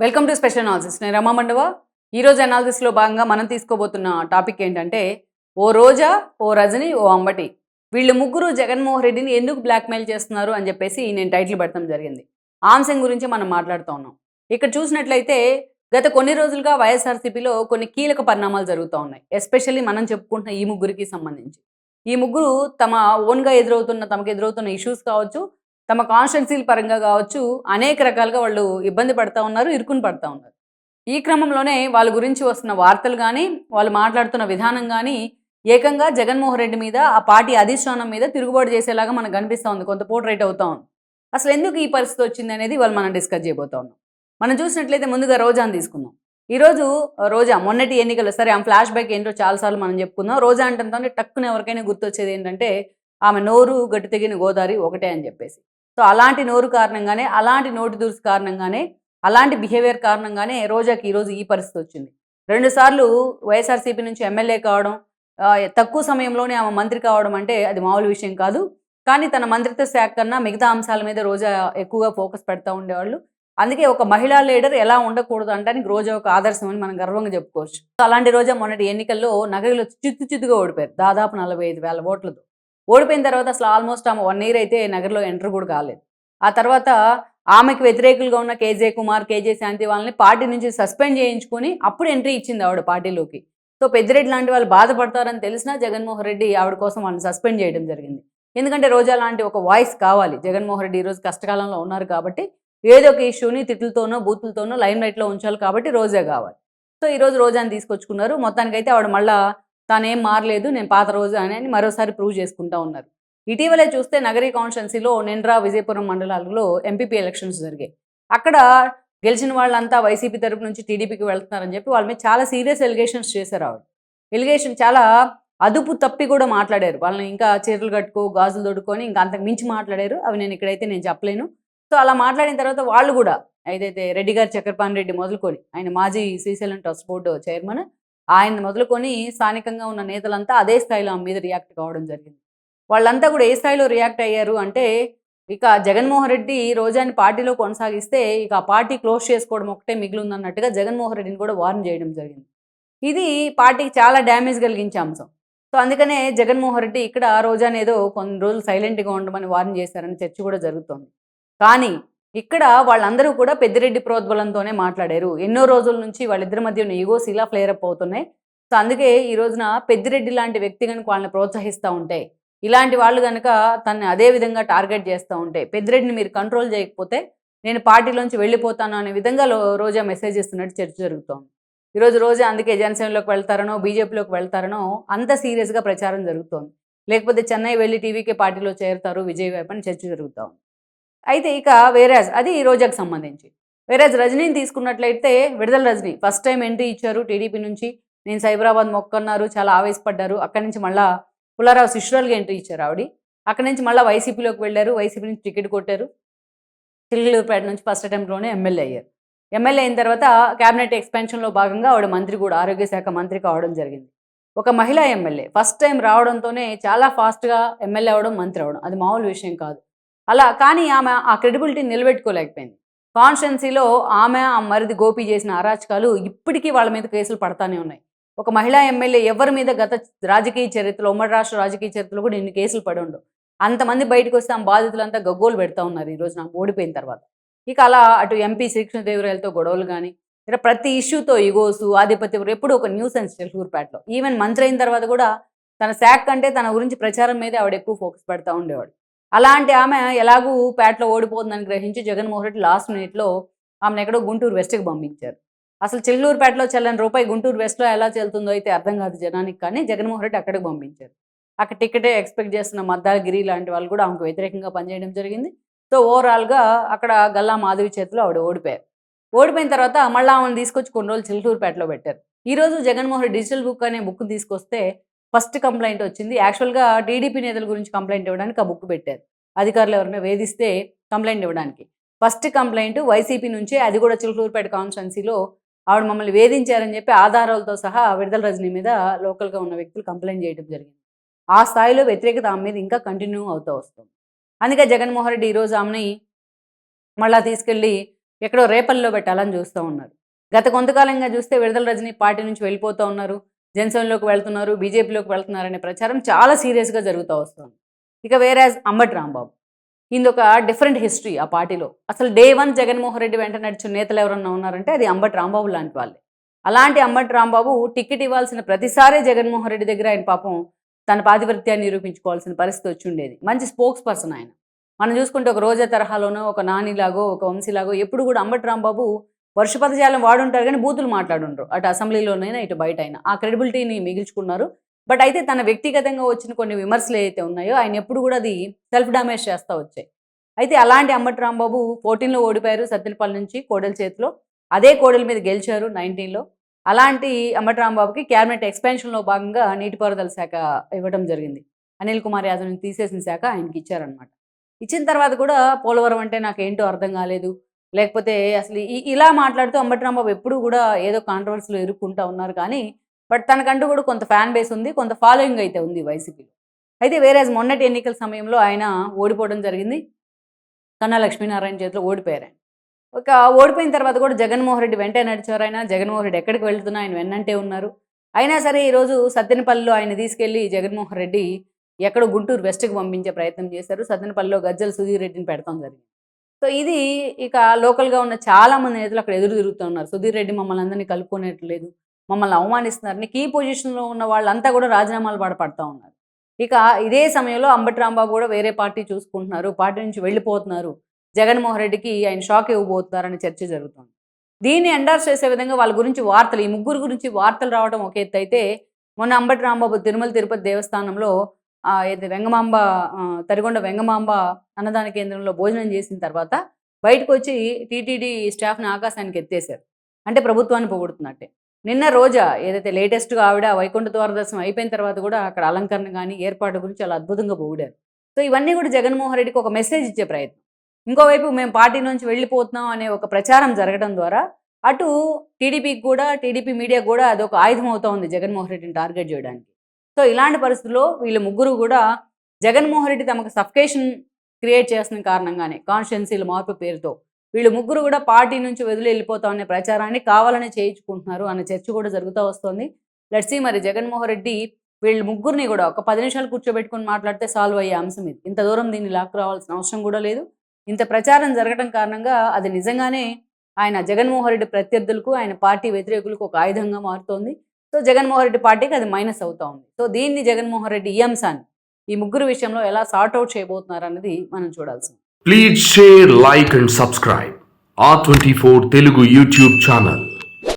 Welcome to special analysis నేను రమా మండవ. ఈరోజు అనాలిసిస్లో భాగంగా మనం తీసుకోబోతున్న టాపిక్ ఏంటంటే ఓ రోజా ఓ రజని ఓ అంబటి. వీళ్ళు ముగ్గురు జగన్మోహన్ రెడ్డిని ఎందుకు బ్లాక్మెయిల్ చేస్తున్నారు అని చెప్పేసి నేను టైటిల్ పెడతాం జరిగింది. ఆ అంశం గురించి మనం మాట్లాడుతూ ఉన్నాం. ఇక్కడ చూసినట్లయితే గత కొన్ని రోజులుగా వైఎస్ఆర్సీపీలో కొన్ని కీలక పరిణామాలు జరుగుతూ ఉన్నాయి. ఎస్పెషల్లీ మనం చెప్పుకుంటున్న ఈ ముగ్గురికి సంబంధించి. ఈ ముగ్గురు తమ ఓన్గా ఎదురవుతున్న తమకు ఎదురవుతున్న ఇష్యూస్ కావచ్చు తమ కాన్స్టిట్యున్సీల పరంగా కావచ్చు అనేక రకాలుగా వాళ్ళు ఇబ్బంది పడతా ఉన్నారు ఇరుకుని పడతా ఉన్నారు. ఈ క్రమంలోనే వాళ్ళ గురించి వస్తున్న వార్తలు కానీ వాళ్ళు మాట్లాడుతున్న విధానం కానీ ఏకంగా జగన్మోహన్ రెడ్డి మీద ఆ పార్టీ అధిష్టానం మీద తిరుగుబాటు చేసేలాగా మనకు కనిపిస్తూ ఉంది. కొంత పోర్ట్రేట్ అవుతా ఉంది. అసలు ఎందుకు ఈ పరిస్థితి వచ్చింది అనేది వాళ్ళు మనం డిస్కస్ చేయబోతా ఉన్నాం. మనం చూసినట్లయితే ముందుగా రోజాను తీసుకుందాం. ఈరోజు రోజా మొన్నటి ఎన్నికలు సరే ఆమె ఫ్లాష్ బ్యాక్ ఏంటో చాలాసార్లు మనం చెప్పుకుందాం. రోజా అంటే టక్కున ఎవరికైనా గుర్తొచ్చేది ఏంటంటే ఆమె నోరు గట్టి తెగిన గోదావరి ఒకటే అని చెప్పేసి. సో అలాంటి నోరు కారణంగానే అలాంటి నోటి దురుసు కారణంగానే అలాంటి బిహేవియర్ కారణంగానే రోజాకి ఈరోజు ఈ పరిస్థితి వచ్చింది. రెండుసార్లు వైఎస్ఆర్సీపీ నుంచి ఎమ్మెల్యే కావడం తక్కువ సమయంలోనే ఆమె మంత్రి కావడం అంటే అది మామూలు విషయం కాదు. కానీ తన మంత్రిత్వ శాఖ కన్నా మిగతా అంశాల మీద రోజా ఎక్కువగా ఫోకస్ పెడతా ఉండేవాళ్ళు. అందుకే ఒక మహిళా లీడర్ ఎలా ఉండకూడదు అంటానికి రోజా ఒక ఆదర్శం అని మనం గర్వంగా చెప్పుకోవచ్చు. సో అలాంటి రోజా మొన్నటి ఎన్నికల్లో నగరిలో చిత్తు చిత్తుగా ఓడిపోయారు. దాదాపు నలభై ఐదు వేల ఓట్లతో. ఓడిపోయిన తర్వాత అసలు ఆల్మోస్ట్ ఆమె వన్ ఇయర్ అయితే నగర్లో ఎంటర్ కూడా కాలేదు. ఆ తర్వాత ఆమెకు వ్యతిరేకులుగా ఉన్న కేజే కుమార్ కేజే శాంతి వాళ్ళని పార్టీ నుంచి సస్పెండ్ చేయించుకొని అప్పుడు ఎంట్రీ ఇచ్చింది ఆవిడ పార్టీలోకి. సో పెద్దిరెడ్డి లాంటి వాళ్ళు బాధపడతారని తెలిసినా జగన్మోహన్ రెడ్డి ఆవిడ కోసం వాళ్ళని సస్పెండ్ చేయడం జరిగింది. ఎందుకంటే రోజా లాంటి ఒక వాయిస్ కావాలి. జగన్మోహన్ రెడ్డి ఈరోజు కష్టకాలంలో ఉన్నారు కాబట్టి ఏదో ఒక ఇష్యూని తిట్లతోనో బూతులతోనో లైమ్ లైట్లో ఉంచాలి కాబట్టి రోజా కావాలి. సో ఈరోజు రోజాని తీసుకొచ్చుకున్నారు. మొత్తానికైతే ఆవిడ మళ్ళా తానేం మారలేదు నేను పాత రోజు అని మరోసారి ప్రూవ్ చేసుకుంటా ఉన్నారు. ఇటీవలే చూస్తే నగరీ కాన్స్టెన్సీలో నిండ్రా విజయపురం మండలాలలో ఎంపీపీ ఎలక్షన్స్ జరిగాయి. అక్కడ గెలిచిన వాళ్ళంతా వైసీపీ తరపు నుంచి టీడీపీకి వెళ్తున్నారని చెప్పి వాళ్ళ మీద చాలా సీరియస్ ఎలిగేషన్స్ చేశారు ఆవిడ. ఎలిగేషన్ చాలా అదుపు తప్పి కూడా మాట్లాడారు. వాళ్ళని ఇంకా చీరలు కట్టుకో గాజులు తొడుక్కొని ఇంకా అంతకు మించి మాట్లాడారు. అవి నేను ఇక్కడైతే నేను చెప్పలేను. సో అలా మాట్లాడిన తర్వాత వాళ్ళు కూడా ఏదైతే రెడ్డి గారు చక్రపాణి రెడ్డి మొదలుకొని ఆయన మాజీ శ్రీశైలం ట్రస్ట్ బోర్డు చైర్మన్ ఆయన మొదలుకొని స్థానికంగా ఉన్న నేతలంతా అదే స్థాయిలో ఆమె మీద రియాక్ట్ కావడం జరిగింది. వాళ్ళంతా కూడా ఏ స్థాయిలో రియాక్ట్ అయ్యారు అంటే ఇక జగన్మోహన్ రెడ్డి రోజాని పార్టీలో కొనసాగిస్తే ఇక ఆ పార్టీ క్లోజ్ చేసుకోవడం ఒకటే మిగిలిందన్నట్టుగా జగన్మోహన్ రెడ్డిని కూడా వార్న్ చేయడం జరిగింది. ఇది పార్టీకి చాలా డ్యామేజ్ కలిగించే అంశం. సో అందుకనే జగన్మోహన్ రెడ్డి ఇక్కడ రోజానేదో కొన్ని రోజులు సైలెంట్గా ఉండమని వార్న్ చేశారని చర్చ కూడా జరుగుతోంది. కానీ ఇక్కడ వాళ్ళందరూ కూడా పెద్దిరెడ్డి ప్రోద్బలంతోనే మాట్లాడారు. ఎన్నో రోజుల నుంచి వాళ్ళిద్దరి మధ్య ఉన్న ఈగోస్ ఇలా ఫ్లేరప్ అప్ అవుతున్నాయి. సో అందుకే ఈ రోజున పెద్దిరెడ్డి లాంటి వ్యక్తి కనుక వాళ్ళని ప్రోత్సహిస్తూ ఉంటే ఇలాంటి వాళ్ళు కనుక తనని అదే విధంగా టార్గెట్ చేస్తూ ఉంటే పెద్దిరెడ్డిని మీరు కంట్రోల్ చేయకపోతే నేను పార్టీలోంచి వెళ్ళిపోతాను అనే విధంగా రోజా మెసేజ్ ఇస్తున్నట్టు చర్చ జరుగుతోంది. ఈరోజు రోజా అందుకే జనసేనలోకి వెళ్తారనో బీజేపీలోకి వెళ్తారనో అంత సీరియస్గా ప్రచారం జరుగుతోంది. లేకపోతే చెన్నై వెళ్ళి టీవీకే పార్టీలో చేరుతారు విజయ్ వైపు అని చర్చ జరుగుతోంది అయితే ఇక వేరాజ్ అది ఈ రోజాకి సంబంధించి. వేరాజ్ రజనీని తీసుకున్నట్లయితే విడుదల రజనీ ఫస్ట్ టైం ఎంట్రీ ఇచ్చారు టీడీపీ నుంచి. నేను సైబరాబాద్ మొక్కన్నారు చాలా ఆవేశపడ్డారు. అక్కడి నుంచి మళ్ళా పుల్లారావు శిష్యురాలుగా ఎంట్రీ ఇచ్చారు ఆవిడ. అక్కడి నుంచి మళ్ళీ వైసీపీలోకి వెళ్ళారు వైసీపీ నుంచి టికెట్ కొట్టారు. చిల్లూరుపేట నుంచి ఫస్ట్ అటెంప్ట్లోనే ఎమ్మెల్యే అయ్యారు. ఎమ్మెల్యే అయిన తర్వాత క్యాబినెట్ ఎక్స్పెన్షన్లో భాగంగా ఆవిడ మంత్రి కూడా ఆరోగ్య శాఖ మంత్రి కావడం జరిగింది. ఒక మహిళా ఎమ్మెల్యే ఫస్ట్ టైం రావడంతోనే చాలా ఫాస్ట్గా ఎమ్మెల్యే అవడం మంత్రి అవడం అది మామూలు విషయం కాదు. అలా కానీ ఆమె ఆ క్రెడిబిలిటీని నిలబెట్టుకోలేకపోయింది. కాన్స్టెన్సీలో ఆమె ఆ మరిది గోపి చేసిన అరాచకాలు ఇప్పటికీ వాళ్ళ మీద కేసులు పడతానే ఉన్నాయి. ఒక మహిళా ఎమ్మెల్యే ఎవరి మీద గత రాజకీయ చరిత్రలో ఉమ్మడి రాష్ట్ర రాజకీయ చరిత్రలో కూడా ఇన్ని కేసులు పడి ఉండవు అంతమంది బయటకు వస్తే ఆ బాధితులంతా గగ్గోలు పెడతా ఉన్నారు ఈ నాకు ఓడిపోయిన తర్వాత. ఇక అలా అటు ఎంపీ శ్రీకృష్ణదేవరాయలతో గొడవలు కానీ ఇలా ప్రతి ఇష్యూతో ఇగోసు ఆధిపత్యం ఎప్పుడు ఒక న్యూస్ అండ్ చిలుకూరుపేటలో. ఈవెన్ మంత్రి అయిన తర్వాత కూడా తన శాఖ కంటే తన గురించి ప్రచారం మీదే ఆవిడ ఎక్కువ ఫోకస్ పెడతా ఉండేవాడు. అలాంటి ఆమె ఎలాగూ పేటలో ఓడిపోతుందని గ్రహించి జగన్మోహన్ రెడ్డి లాస్ట్ మినిట్లో ఆమెను ఎక్కడో గుంటూరు వెస్ట్కి పంపించారు. అసలు చెల్లూరుపేటలో చెల్లని రూపాయి గుంటూరు వెస్ట్లో ఎలా చెల్తుందో అయితే అర్థం కాదు జనానికి కానీ జగన్మోహన్ రెడ్డి అక్కడికి పంపించారు. అక్కడ టికెటే ఎక్స్పెక్ట్ చేస్తున్న మద్దాగిరి లాంటి వాళ్ళు కూడా ఆమెకు వ్యతిరేకంగా పనిచేయడం జరిగింది. సో ఓవరాల్గా అక్కడ గల్లా మాధవి చేతిలో ఆవిడ ఓడిపోయారు. ఓడిపోయిన తర్వాత మళ్ళీ ఆమెను తీసుకొచ్చి కొన్ని రోజులు చిల్లూరుపేటలో పెట్టారు. ఈరోజు జగన్మోహన్ రెడ్డి డిజిటల్ బుక్ అనే బుక్ తీసుకొస్తే ఫస్ట్ కంప్లైంట్ వచ్చింది. యాక్చువల్గా టీడీపీ నేతల గురించి కంప్లైంట్ ఇవ్వడానికి ఆ బుక్ పెట్టారు. అధికారులు ఎవరైనా వేధిస్తే కంప్లైంట్ ఇవ్వడానికి. ఫస్ట్ కంప్లైంట్ వైసీపీ నుంచే అది కూడా చిలుకూరుపేట కాన్స్టిట్యున్సీలో ఆవిడ మమ్మల్ని వేధించారని చెప్పి ఆధారాలతో సహా విడుదల రజనీ మీద లోకల్గా ఉన్న వ్యక్తులు కంప్లైంట్ చేయడం జరిగింది. ఆ స్థాయిలో వ్యతిరేకత ఆమె మీద ఇంకా కంటిన్యూ అవుతూ వస్తుంది. అందుకే జగన్మోహన్ రెడ్డి ఈరోజు ఆమెని మళ్ళా తీసుకెళ్ళి ఎక్కడో రేపల్లో పెట్టాలని చూస్తూ ఉన్నారు. గత కొంతకాలంగా చూస్తే విడుదల రజనీ పార్టీ నుంచి వెళ్ళిపోతూ ఉన్నారు. జనసేనలోకి వెళ్తున్నారు బీజేపీలోకి వెళ్తున్నారనే ప్రచారం చాలా సీరియస్గా జరుగుతూ వస్తుంది. ఇక వేరే అంబటి రాంబాబు ఇందొక ఒక డిఫరెంట్ హిస్టరీ ఆ పార్టీలో. అసలు డే వన్ జగన్మోహన్ రెడ్డి వెంట నడిచిన నేతలు ఎవరన్నా ఉన్నారంటే అది అంబటి రాంబాబు లాంటి వాళ్ళే. అలాంటి అంబటి రాంబాబు టికెట్ ఇవ్వాల్సిన ప్రతిసారి జగన్మోహన్ రెడ్డి దగ్గర ఆయన పాపం తన పాతివృత్యాన్ని నిరూపించుకోవాల్సిన పరిస్థితి వచ్చి ఉండేది. మంచి స్పోక్స్ పర్సన్ ఆయన. మనం చూసుకుంటే ఒక రోజా తరహాలోనో ఒక నానిలాగో ఒక వంశీలాగో ఎప్పుడు కూడా అంబటి రాంబాబు వర్ష జాలం వాడుంటారు కానీ బూతులు మాట్లాడుంటారు అటు అసెంబ్లీలోనైనా ఇటు బయట అయినా ఆ క్రెడిబిలిటీని మిగిల్చుకున్నారు. బట్ అయితే తన వ్యక్తిగతంగా వచ్చిన కొన్ని విమర్శలు ఏవైతే ఉన్నాయో ఆయన ఎప్పుడు కూడా అది సెల్ఫ్ డామేజ్ చేస్తూ వచ్చాయి. అయితే అలాంటి అమ్మటి రాంబాబు ఫోర్టీన్లో ఓడిపోయారు సత్తిలపల్లి నుంచి కోడెల చేతిలో. అదే కోడెల మీద గెలిచారు నైన్టీన్లో. అలాంటి అమ్మటి రాంబాబుకి క్యాబినెట్ ఎక్స్పెన్షన్లో భాగంగా నీటిపారుదల శాఖ ఇవ్వడం జరిగింది. అనిల్ కుమార్ యాదవ్ని తీసేసిన శాఖ ఆయనకి ఇచ్చారనమాట ఇచ్చిన తర్వాత కూడా పోలవరం అంటే నాకు ఏంటో అర్థం కాలేదు. లేకపోతే అసలు ఇలా మాట్లాడుతూ అంబటి రాంబాబు ఎప్పుడు కూడా ఏదో కాంట్రవర్సీలో ఇరుక్కుంటా ఉన్నారు కానీ బట్ తనకంటూ కూడా కొంత ఫ్యాన్ బేస్ ఉంది కొంత ఫాలోయింగ్ అయితే ఉంది వైసీపీలో. అయితే వేరే మొన్నటి ఎన్నికల సమయంలో ఆయన ఓడిపోవడం జరిగింది కన్నా లక్ష్మీనారాయణ చేతిలో ఓడిపోయారు. ఆయన ఒక ఓడిపోయిన తర్వాత కూడా జగన్మోహన్ రెడ్డి వెంటే నడిచారు ఆయన జగన్మోహన్ రెడ్డి ఎక్కడికి వెళ్తున్నా ఆయన వెన్నంటే ఉన్నారు. అయినా సరే ఈరోజు సత్తెనపల్లిలో ఆయన తీసుకెళ్ళి జగన్మోహన్ రెడ్డి ఎక్కడో గుంటూరు వెస్ట్కి పంపించే ప్రయత్నం చేశారు. సత్తెనపల్లిలో గజ్జల సుధీర్ రెడ్డిని పెడతాం జరిగింది. సో ఇది ఇక లోకల్గా ఉన్న చాలా మంది నేతలు అక్కడ ఎదురు తిరుగుతున్నారు సుధీర్ రెడ్డి మమ్మల్ని అందరినీ కలుపుకునేట్లేదు మమ్మల్ని అవమానిస్తున్నారు కీ పొజిషన్లో ఉన్న వాళ్ళంతా కూడా రాజీనామాలు పడపడతా ఉన్నారు. ఇక ఇదే సమయంలో అంబటి రాంబాబు కూడా వేరే పార్టీ చూసుకుంటున్నారు. పార్టీ నుంచి వెళ్ళిపోతున్నారు. జగన్మోహన్ రెడ్డికి ఆయన షాక్ ఇవ్వబోతున్నారని చర్చ జరుగుతుంది. దీన్ని ఎండార్స్ చేసే విధంగా వాళ్ళ గురించి వార్తలు ఈ ముగ్గురు గురించి వార్తలు రావడం ఒక ఎత్తు అయితే మొన్న అంబటి రాంబాబు తిరుమల తిరుపతి దేవస్థానంలో ఏది వెంగమాంబ తరిగొండ వెంగమాంబ అన్నదాన కేంద్రంలో భోజనం చేసిన తర్వాత బయటకు వచ్చి టీటీడీ స్టాఫ్ని ఆకాశానికి ఎత్తేశారు అంటే ప్రభుత్వాన్ని పొగుడుతున్నట్టే. నిన్న రోజా ఏదైతే లేటెస్ట్గా ఆవిడ వైకుంఠ ద్వారదర్శనం అయిపోయిన తర్వాత కూడా అక్కడ అలంకరణ కానీ ఏర్పాటు గురించి చాలా అద్భుతంగా పొగిడారు. సో ఇవన్నీ కూడా జగన్మోహన్ రెడ్డికి ఒక మెసేజ్ ఇచ్చే ప్రయత్నం. ఇంకోవైపు మేము పార్టీ నుంచి వెళ్ళిపోతున్నాం అనే ఒక ప్రచారం జరగడం ద్వారా అటు టీడీపీకి కూడా టీడీపీ మీడియా కూడా అదొక ఆయుధం అవుతా ఉంది జగన్మోహన్ రెడ్డిని టార్గెట్ చేయడానికి. సో ఇలాంటి పరిస్థితుల్లో వీళ్ళు ముగ్గురు కూడా జగన్మోహన్ రెడ్డి తమకు సఫకేషన్ క్రియేట్ చేసిన కారణంగానే కాన్స్టిట్యున్సీల మార్పు పేరుతో వీళ్ళు ముగ్గురు కూడా పార్టీ నుంచి వదిలి వెళ్ళిపోతాం అనే ప్రచారాన్ని కావాలని చేయించుకుంటున్నారు అనే చర్చ కూడా జరుగుతూ వస్తుంది. లెట్సీ మరి జగన్మోహన్ రెడ్డి వీళ్ళు ముగ్గురిని కూడా ఒక పది నిమిషాలు కూర్చోబెట్టుకొని మాట్లాడితే సాల్వ్ అయ్యే అంశం ఇది. ఇంత దూరం దీన్ని లాక్కు రావాల్సిన అవసరం కూడా లేదు. ఇంత ప్రచారం జరగడం కారణంగా అది నిజంగానే ఆయన జగన్మోహన్ రెడ్డి ప్రత్యర్థులకు ఆయన పార్టీ వ్యతిరేకులకు ఒక ఆయుధంగా మారుతోంది. సో జగన్మోహన్ రెడ్డి పార్టీకి అది మైనస్ అవుతా ఉంది సో దీన్ని జగన్మోహన్ రెడ్డి ఈ అంశాన్ని ఈ ముగ్గురు విషయంలో ఎలా సార్ట్ అవుట్ చేయబోతున్నారు అనేది మనం చూడాల్సింది Please share, like, and subscribe. R24 Telugu YouTube channel.